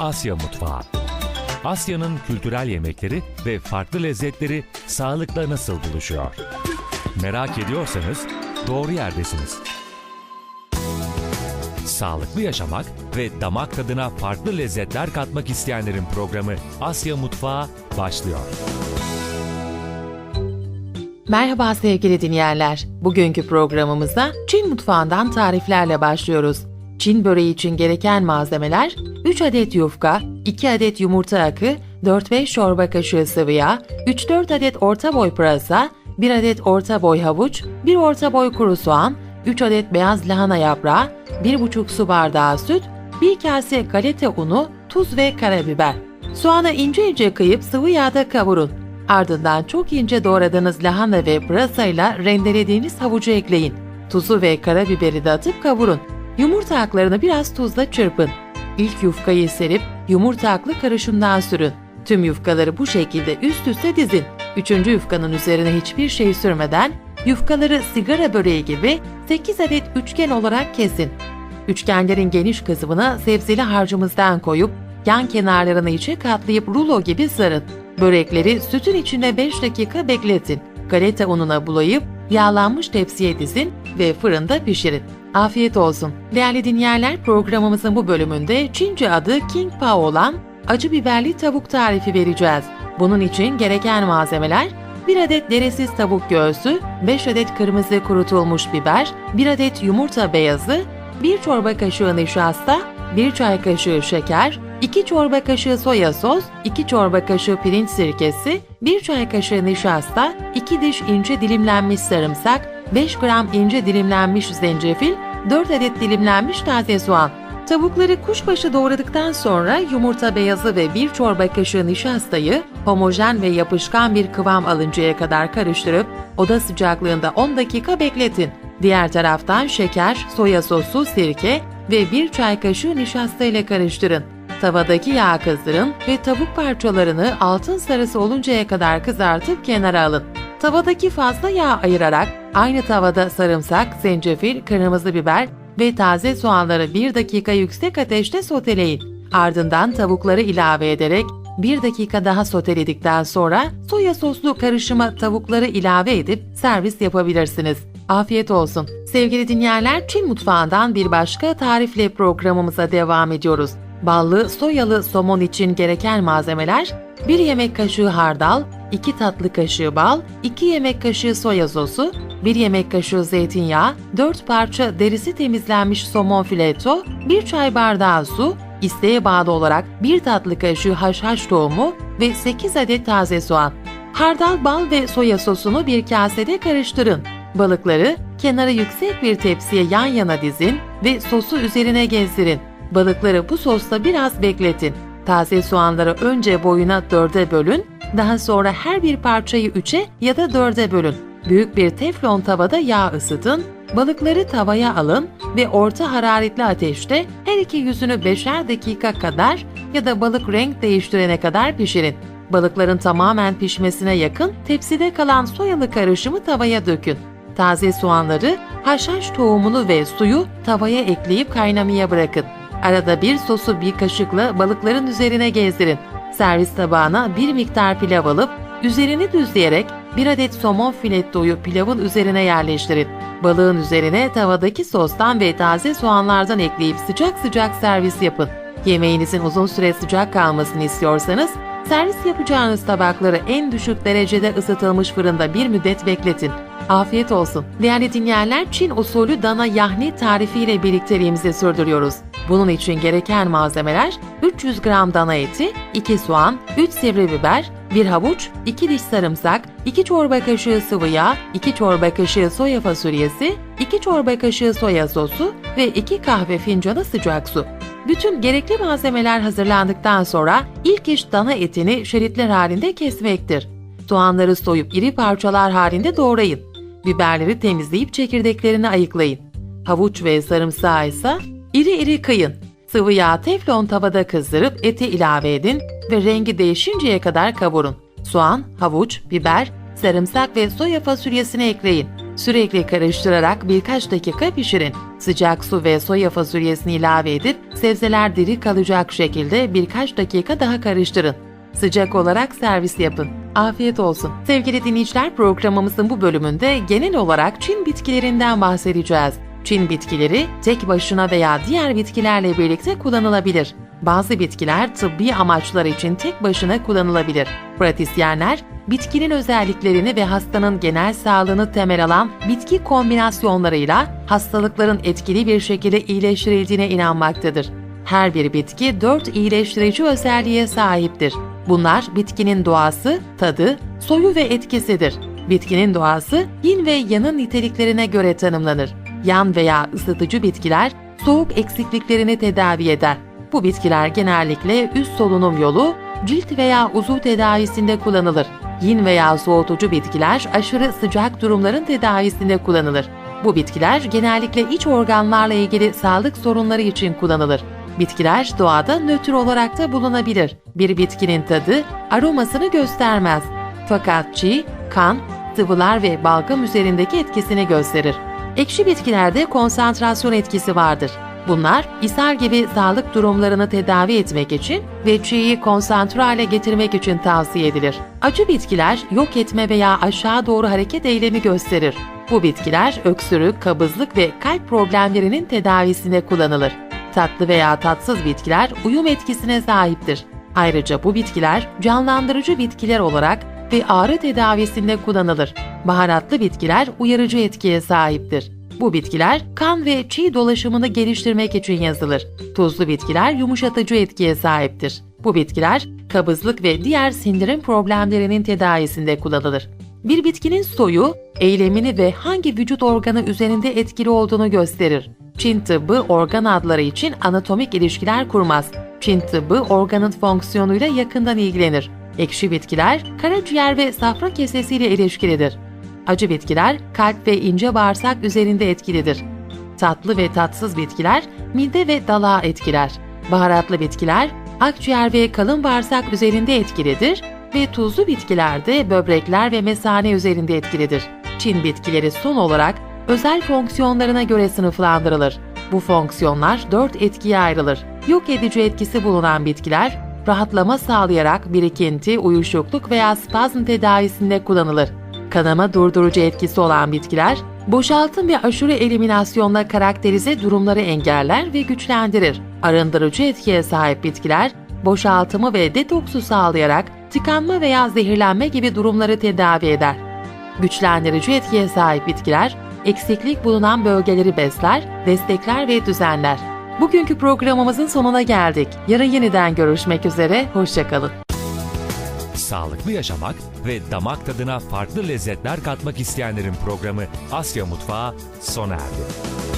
Asya Mutfağı. Asya'nın kültürel yemekleri ve farklı lezzetleri sağlıkla nasıl buluşuyor? Merak ediyorsanız doğru yerdesiniz. Sağlıklı yaşamak ve damak tadına farklı lezzetler katmak isteyenlerin programı Asya Mutfağı başlıyor. Merhaba sevgili dinleyenler. Bugünkü programımıza Çin mutfağından tariflerle başlıyoruz. Çin böreği için gereken malzemeler 3 adet yufka, 2 adet yumurta akı, 4-5 çorba kaşığı sıvı yağ, 3-4 adet orta boy pırasa, 1 adet orta boy havuç, 1 orta boy kuru soğan, 3 adet beyaz lahana yaprağı, 1,5 su bardağı süt, 1 kase galeta unu, tuz ve karabiber. Soğanı ince ince kıyıp sıvı yağda kavurun. Ardından çok ince doğradığınız lahana ve pırasayla rendelediğiniz havucu ekleyin. Tuzu ve karabiberi de atıp kavurun. Yumurta aklarını biraz tuzla çırpın. İlk yufkayı serip yumurta aklı karışımdan sürün. Tüm yufkaları bu şekilde üst üste dizin. Üçüncü yufkanın üzerine hiçbir şey sürmeden yufkaları sigara böreği gibi 8 adet üçgen olarak kesin. Üçgenlerin geniş kısmına sebzeli harcımızdan koyup yan kenarlarını içe katlayıp rulo gibi sarın. Börekleri sütün içinde 5 dakika bekletin. Galeta ununa bulayıp yağlanmış tepsiye dizin ve fırında pişirin. Afiyet olsun. Değerli dinleyenler programımızın bu bölümünde Çince adı King Pao olan acı biberli tavuk tarifi vereceğiz. Bunun için gereken malzemeler 1 adet deresiz tavuk göğsü, 5 adet kırmızı kurutulmuş biber, 1 adet yumurta beyazı, 1 çorba kaşığı nişasta, 1 çay kaşığı şeker, 2 çorba kaşığı soya sos, 2 çorba kaşığı pirinç sirkesi, 1 çay kaşığı nişasta, 2 diş ince dilimlenmiş sarımsak, 5 gram ince dilimlenmiş zencefil, 4 adet dilimlenmiş taze soğan. Tavukları kuşbaşı doğradıktan sonra yumurta beyazı ve 1 çorba kaşığı nişastayı homojen ve yapışkan bir kıvam alıncaya kadar karıştırıp oda sıcaklığında 10 dakika bekletin. Diğer taraftan şeker, soya sosu, sirke ve 1 çay kaşığı nişasta ile karıştırın. Tavadaki yağı kızdırın ve tavuk parçalarını altın sarısı oluncaya kadar kızartıp kenara alın. Tavadaki fazla yağ ayırarak aynı tavada sarımsak, zencefil, kırmızı biber ve taze soğanları 1 dakika yüksek ateşte soteleyin. Ardından tavukları ilave ederek 1 dakika daha soteledikten sonra soya soslu karışıma tavukları ilave edip servis yapabilirsiniz. Afiyet olsun. Sevgili dinleyenler, Çin mutfağından bir başka tarifle programımıza devam ediyoruz. Ballı soyalı somon için gereken malzemeler 1 yemek kaşığı hardal, 2 tatlı kaşığı bal, 2 yemek kaşığı soya sosu, 1 yemek kaşığı zeytinyağı, 4 parça derisi temizlenmiş somon fileto, 1 çay bardağı su, isteğe bağlı olarak 1 tatlı kaşığı haşhaş tohumu ve 8 adet taze soğan. Hardal, bal ve soya sosunu bir kasede karıştırın. Balıkları kenarı yüksek bir tepsiye yan yana dizin ve sosu üzerine gezdirin. Balıkları bu sosta biraz bekletin. Taze soğanları önce boyuna dörde bölün, daha sonra her bir parçayı üçe ya da dörde bölün. Büyük bir teflon tavada yağ ısıtın, balıkları tavaya alın ve orta hararetli ateşte her iki yüzünü beşer dakika kadar ya da balık renk değiştirene kadar pişirin. Balıkların tamamen pişmesine yakın tepside kalan soyalı karışımı tavaya dökün. Taze soğanları, haşhaş tohumunu ve suyu tavaya ekleyip kaynamaya bırakın. Arada bir sosu bir kaşıkla balıkların üzerine gezdirin. Servis tabağına bir miktar pilav alıp üzerini düzleyerek bir adet somon filettoyu pilavın üzerine yerleştirin. Balığın üzerine tavadaki sostan ve taze soğanlardan ekleyip sıcak sıcak servis yapın. Yemeğinizin uzun süre sıcak kalmasını istiyorsanız servis yapacağınız tabakları en düşük derecede ısıtılmış fırında bir müddet bekletin. Afiyet olsun. Değerli dinleyenler Çin usulü dana yahni tarifiyle birlikteliğimizi sürdürüyoruz. Bunun için gereken malzemeler 300 gram dana eti, 2 soğan, 3 sivri biber, 1 havuç, 2 diş sarımsak, 2 çorba kaşığı sıvı yağ, 2 çorba kaşığı soya fasulyesi, 2 çorba kaşığı soya sosu ve 2 kahve fincanı sıcak su. Bütün gerekli malzemeler hazırlandıktan sonra ilk iş dana etini şeritler halinde kesmektir. Soğanları soyup iri parçalar halinde doğrayın. Biberleri temizleyip çekirdeklerini ayıklayın. Havuç ve sarımsağı ise iri iri kıyın. Sıvı yağ teflon tavada kızdırıp eti ilave edin ve rengi değişinceye kadar kavurun. Soğan, havuç, biber, sarımsak ve soya fasulyesini ekleyin. Sürekli karıştırarak birkaç dakika pişirin. Sıcak su ve soya fasulyesini ilave edip sebzeler diri kalacak şekilde birkaç dakika daha karıştırın. Sıcak olarak servis yapın. Afiyet olsun. Sevgili dinleyiciler programımızın bu bölümünde genel olarak Çin bitkilerinden bahsedeceğiz. Çin bitkileri tek başına veya diğer bitkilerle birlikte kullanılabilir. Bazı bitkiler tıbbi amaçlar için tek başına kullanılabilir. Pratisyenler bitkinin özelliklerini ve hastanın genel sağlığını temel alan bitki kombinasyonlarıyla hastalıkların etkili bir şekilde iyileştirildiğine inanmaktadır. Her bir bitki dört iyileştirici özelliğe sahiptir. Bunlar bitkinin doğası, tadı, soyu ve etkisidir. Bitkinin doğası yin ve yanın niteliklerine göre tanımlanır. Yan veya ısıtıcı bitkiler soğuk eksikliklerini tedavi eder. Bu bitkiler genellikle üst solunum yolu, cilt veya uzuv tedavisinde kullanılır. Yin veya soğutucu bitkiler aşırı sıcak durumların tedavisinde kullanılır. Bu bitkiler genellikle iç organlarla ilgili sağlık sorunları için kullanılır. Bitkiler doğada nötr olarak da bulunabilir. Bir bitkinin tadı aromasını göstermez. Fakat çiğ, kan, sıvılar ve balgam üzerindeki etkisini gösterir. Ekşi bitkilerde konsantrasyon etkisi vardır. Bunlar ishal gibi sağlık durumlarını tedavi etmek için ve çiğyi konsantre hale getirmek için tavsiye edilir. Acı bitkiler yok etme veya aşağı doğru hareket eylemi gösterir. Bu bitkiler öksürük, kabızlık ve kalp problemlerinin tedavisinde kullanılır. Tatlı veya tatsız bitkiler uyum etkisine sahiptir. Ayrıca bu bitkiler canlandırıcı bitkiler olarak ve ağrı tedavisinde kullanılır. Baharatlı bitkiler uyarıcı etkiye sahiptir. Bu bitkiler kan ve çiğ dolaşımını geliştirmek için yazılır. Tuzlu bitkiler yumuşatıcı etkiye sahiptir. Bu bitkiler kabızlık ve diğer sindirim problemlerinin tedavisinde kullanılır. Bir bitkinin soyu, eylemini ve hangi vücut organı üzerinde etkili olduğunu gösterir. Çin tıbbı organ adları için anatomik ilişkiler kurmaz. Çin tıbbı organın fonksiyonuyla yakından ilgilenir. Ekşi bitkiler karaciğer ve safra kesesiyle ilişkilidir. Acı bitkiler kalp ve ince bağırsak üzerinde etkilidir. Tatlı ve tatsız bitkiler mide ve dalağı etkiler. Baharatlı bitkiler akciğer ve kalın bağırsak üzerinde etkilidir ve tuzlu bitkiler de böbrekler ve mesane üzerinde etkilidir. Çin bitkileri son olarak özel fonksiyonlarına göre sınıflandırılır. Bu fonksiyonlar dört etkiye ayrılır. Yok edici etkisi bulunan bitkiler, rahatlama sağlayarak birikinti, uyuşukluk veya spazm tedavisinde kullanılır. Kanama durdurucu etkisi olan bitkiler, boşaltım ve aşırı eliminasyonla karakterize durumları engeller ve güçlendirir. Arındırıcı etkiye sahip bitkiler, boşaltımı ve detoksu sağlayarak tıkanma veya zehirlenme gibi durumları tedavi eder. Güçlendirici etkiye sahip bitkiler, eksiklik bulunan bölgeleri besler, destekler ve düzenler. Bugünkü programımızın sonuna geldik. Yarın yeniden görüşmek üzere, hoşçakalın. Sağlıklı yaşamak ve damak tadına farklı lezzetler katmak isteyenlerin programı Asya Mutfağı sona erdi.